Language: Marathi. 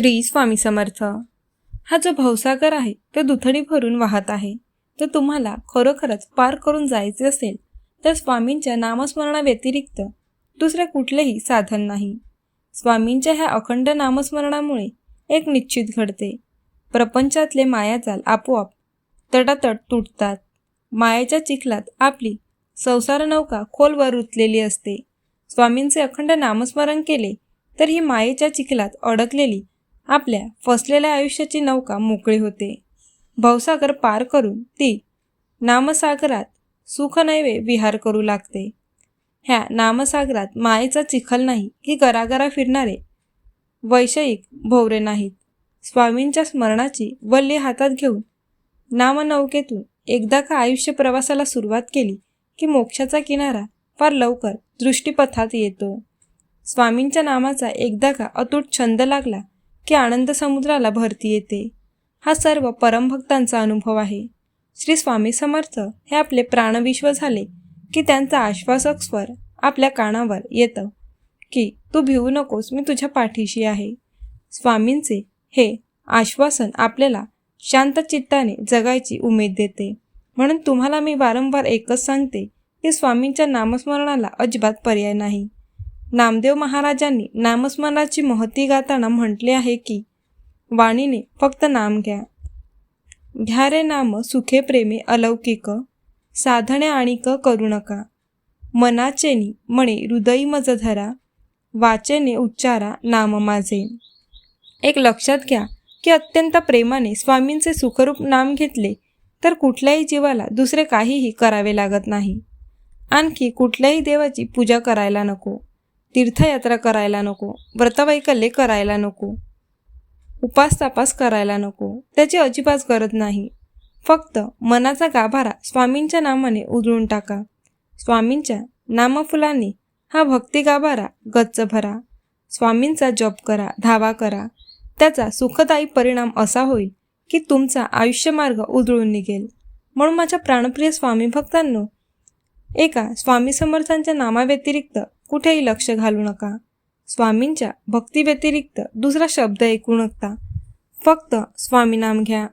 श्री स्वामी समर्थ. हा जो भवसागर आहे तो दुथडी भरून वाहत आहे. तर तुम्हाला खरोखरच पार करून जायचे असेल तर स्वामींच्या नामस्मरणाव्यतिरिक्त दुसरे कुठलेही साधन नाही. स्वामींच्या ह्या अखंड नामस्मरणामुळे एक निश्चित घडते. प्रपंचातले मायाजाल आपोआप तटातट तुटतात. मायाच्या चिखलात आपली संसार नौका खोलवर रुतलेली असते. स्वामींचे अखंड नामस्मरण केले तर ही मायेच्या चिखलात अडकलेली आपल्या फसलेल्या आयुष्याची नौका मोकळी होते. भवसागर पार करून ती नामसागरात सुखनैवे विहार करू लागते. ह्या नामसागरात मायेचा चिखल नाही की गरागरा फिरणारे वैषयिक भोवरे नाहीत. स्वामींच्या स्मरणाची वल्ली हातात घेऊन नामनौकेतून एकदा का आयुष्य प्रवासाला सुरुवात केली की मोक्षाचा किनारा फार लवकर दृष्टीपथात येतो. स्वामींच्या नामाचा एकदा का अतूट छंद लागला की आनंद समुद्राला भरती येते. हा सर्व परमभक्तांचा अनुभव आहे. श्री स्वामी समर्थ हे आपले प्राणविश्व झाले की त्यांचा आश्वासक स्वर आपल्या कानावर येतं. की तू भिवू नकोस मी तुझ्या पाठीशी आहे. स्वामींचे हे आश्वासन आपल्याला शांत चित्ताने जगायची उमेद देते. म्हणून तुम्हाला मी वारंवार एकच सांगते की स्वामींच्या नामस्मरणाला अजिबात पर्याय नाही. नामदेव महाराजांनी नामस्मरणाची महती गाताना म्हटले आहे की वाणीने फक्त नाम घ्या. घ्या रे नाम सुखे प्रेमे अलौकिक साधणे आणिक करू नका. मनाचेनी म्हणे हृदयी मज धरा वाचेने उच्चारा नाम माझे. एक लक्षात घ्या की अत्यंत प्रेमाने स्वामींचे सुखरूप नाम घेतले तर कुठल्याही जीवाला दुसरे काहीही करावे लागत नाही. आणखी कुठल्याही देवाची पूजा करायला नको. तीर्थयात्रा करायला नको व्रतवैकल्ये करायला नको उपास तपास करायला नको त्याची अजिबात गरज नाही. फक्त मनाचा गाभारा स्वामींच्या नामाने उजळून टाका. स्वामींच्या नामफुलाने हा भक्ती गाभारा गच्च भरा. स्वामींचा जप करा धावा करा. त्याचा सुखदायी परिणाम असा होईल की तुमचा आयुष्यमार्ग उजळून निघेल. म्हणून माझ्या प्राणप्रिय स्वामी भक्तांनो एका स्वामी समर्थांच्या नामाव्यतिरिक्त कुठेही लक्ष घालू नका. स्वामींच्या भक्तीव्यतिरिक्त दुसरा शब्द ऐकू नका. फक्त स्वामी नाम घ्या.